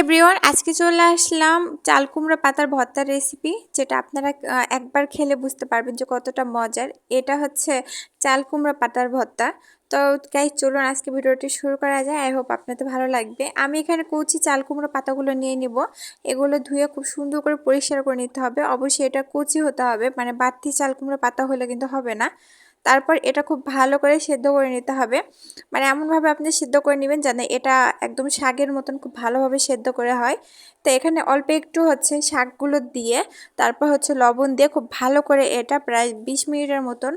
Everyone, আজকে চলে আসলাম চাল কুমড়া পাতার ভর্তার রেসিপি যেটা আপনারা একবার খেলে বুঝতে পারবেন যে কতটা মজার। এটা হচ্ছে চাল কুমড়া পাতার ভর্তা। তো গাইজ চলুন আজকে ভিডিওটি শুরু করা যায়। আই হোপ আপনাদের ভালো লাগবে। আমি এখানে কচি চাল কুমড়ো পাতাগুলো নিয়ে নিব। এগুলো ধুয়ে খুব সুন্দর করে পরিষ্কার করে নিতে হবে। অবশ্যই এটা কচি হতে হবে। মানে বাড়তি চাল কুমড়ো পাতা হলে কিন্তু হবে না। তারপর এটা খুব ভালো করে সেদ্ধ করে নিতে হবে। মানে এমনভাবে আপনি সেদ্ধ করে নেবেন যেন এটা একদম শাকের মতন খুব ভালোভাবে সেদ্ধ করে হয়। তো এখানে অল্প একটু হচ্ছে শাকগুলো দিয়ে তারপর হচ্ছে লবণ দিয়ে খুব ভালো করে এটা প্রায় বিশ মিনিটের মতন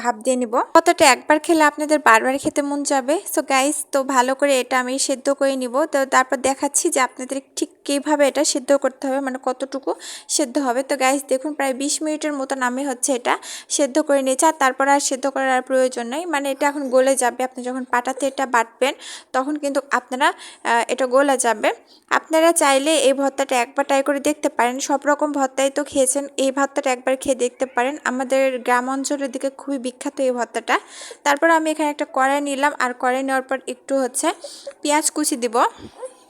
ভাব দিয়ে নিব। কতটা একবার খেলে আপনাদের বারবার খেতে মন যাবে। সো গাইস তো ভালো করে এটা আমি সেদ্ধ করে নিব। তো তারপর দেখাচ্ছি যে আপনাদের ঠিক কীভাবে এটা সেদ্ধ করতে হবে মানে কতটুকু সেদ্ধ হবে। তো গ্যাস দেখুন প্রায় বিশ মিনিটের মতন আমি হচ্ছে এটা সেদ্ধ করে নিয়েছি আর তারপর আর সেদ্ধ করার আর প্রয়োজন নেই। মানে এটা এখন গলে যাবে। আপনি যখন পাটাতে এটা বাটবেন, তখন কিন্তু আপনারা এটা গলে যাবে। আপনারা চাইলে এই ভর্তাটা একবার ট্রাই করে দেখতে পারেন। সব রকম ভর্তাই তো খেয়েছেন, এই ভর্তাটা একবার খেয়ে দেখতে পারেন। আমাদের গ্রাম অঞ্চলের দিকে খুবই বিখ্যাত এই ভর্তাটা। তারপর আমি এখানে একটা কড়াই নিলাম। আর কড়াই নেওয়ার পর একটু হচ্ছে পেঁয়াজ কুচি দিব।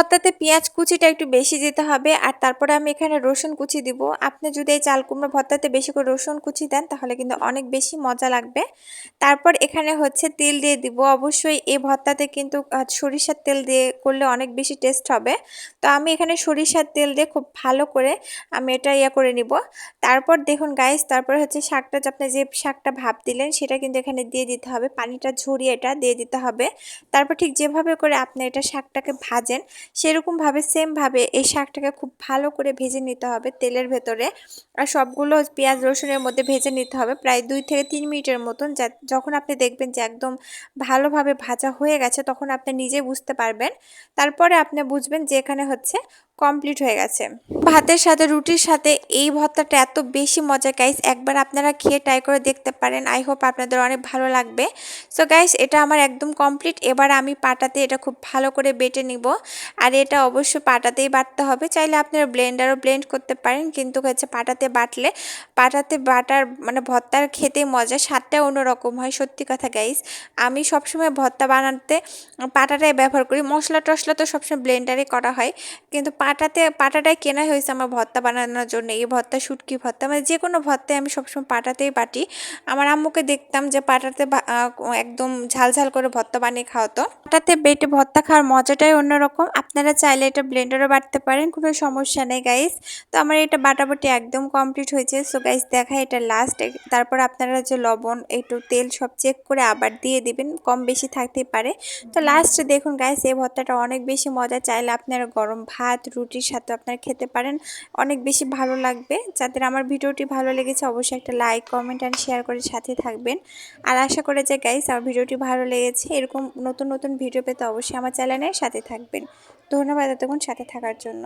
ভর্তাতে পেঁয়াজ কুচিটা একটু বেশি দিতে হবে, আর তারপরে আমি এখানে রসুন কুচি দিব। আপনি যদি এই চাল কুমড়ো ভর্তাতে বেশি করে রসুন কুচি দেন, তাহলে কিন্তু অনেক বেশি মজা লাগবে। তারপর এখানে হচ্ছে তেল দিয়ে দিব। অবশ্যই এই ভর্তাতে কিন্তু সরিষার তেল দিয়ে করলে অনেক বেশি টেস্ট হবে। তো আমি এখানে সরিষার তেল দিয়ে খুব ভালো করে আমি এটা ইয়ে করে নিব। তারপর দেখুন গাইস তারপরে হচ্ছে শাকটা আপনি যে শাকটা ভাপ দিলেন, সেটা কিন্তু এখানে দিয়ে দিতে হবে। পানিটা ঝরিয়ে এটা দিয়ে দিতে হবে। তারপর ঠিক যেভাবে করে আপনি এটা শাকটাকে ভাজেন সেরকমভাবে সেমভাবে এই শাকটাকে খুব ভালো করে ভেজে নিতে হবে তেলের ভেতরে। আর সবগুলো পেঁয়াজ, রসুনের মধ্যে ভেজে নিতে হবে প্রায় দুই থেকে তিন মিনিটের মতন যখন আপনি দেখবেন যে একদম ভালোভাবে ভাজা হয়ে গেছে তখন আপনি নিজে বুঝতে পারবেন। তারপরে আপনি বুঝবেন যে এখানে হচ্ছে কমপ্লিট হয়ে গেছে। ভাতের সাথে রুটির সাথে এই ভর্তাটা এত বেশি মজা গাইস একবার আপনারা খেয়ে ট্রাই করে দেখতে পারেন। আই হোপ আপনাদের অনেক ভালো লাগবে। সো গাইস এটা আমার একদম কমপ্লিট এবার আমি পাটাতে এটা খুব ভালো করে বেটে নিব। আর এটা অবশ্যই পাটাতেই বাটতে হবে। চাইলে আপনারা ব্লেন্ডারও ব্লেন্ড করতে পারেন। কিন্তু হচ্ছে পাটাতে বাটলে, পাটাতে বাটার মানে ভর্তার খেতে মজা স্বাদটা অন্যরকম হয়। সত্যি কথা গাইস আমি সবসময় ভর্তা বানাতে, পাটাটাই ব্যবহার করি। মশলা টশলা তো সবসময় ব্লেন্ডারে করা হয়। কিন্তু পাটাতে পাটাটাই কেনা হয়েছে আমার ভর্তা বানানোর জন্য। এই ভর্তা শুটকি ভর্তা মানে যে কোনো ভর্তায় আমি সবসময় পাটাতেই বাটি। আমার আম্মুকে দেখতাম যে পাটাতে একদম ঝাল ঝাল করে ভর্তা বানিয়ে খাওয়াতো। পাটাতে বেটে ভর্তা খাওয়ার মজাটাই অন্যরকম। আপনারা চাইলে এটা ব্লেন্ডারও বাটতে পারেন, কোনো সমস্যা নেই গাইস তো আমার এটা বাটাবাটি একদম কমপ্লিট হয়েছে। সো গাইস দেখা এটা লাস্ট তারপর আপনারা যে লবণ, একটু তেল সব চেক করে আবার দিয়ে দিবেন, কম বেশি থাকতেই পারে। তো লাস্টে দেখুন গাইস এই ভর্তাটা অনেক বেশি মজা। চাইলে আপনারা গরম ভাত রুটির সাথে আপনারা খেতে পারেন। অনেক বেশি ভালো লাগবে। যাদের আমার ভিডিওটি ভালো লেগেছে, অবশ্যই একটা লাইক কমেন্ট অ্যান্ড শেয়ার করে সাথে থাকবেন। আর আশা করে যে গাইস আমার ভিডিওটি ভালো লেগেছে। এরকম নতুন নতুন ভিডিও পেতে অবশ্যই আমার চ্যানেলের সাথে থাকবেন। ধন্যবাদ এতক্ষণ সাথে থাকার জন্য।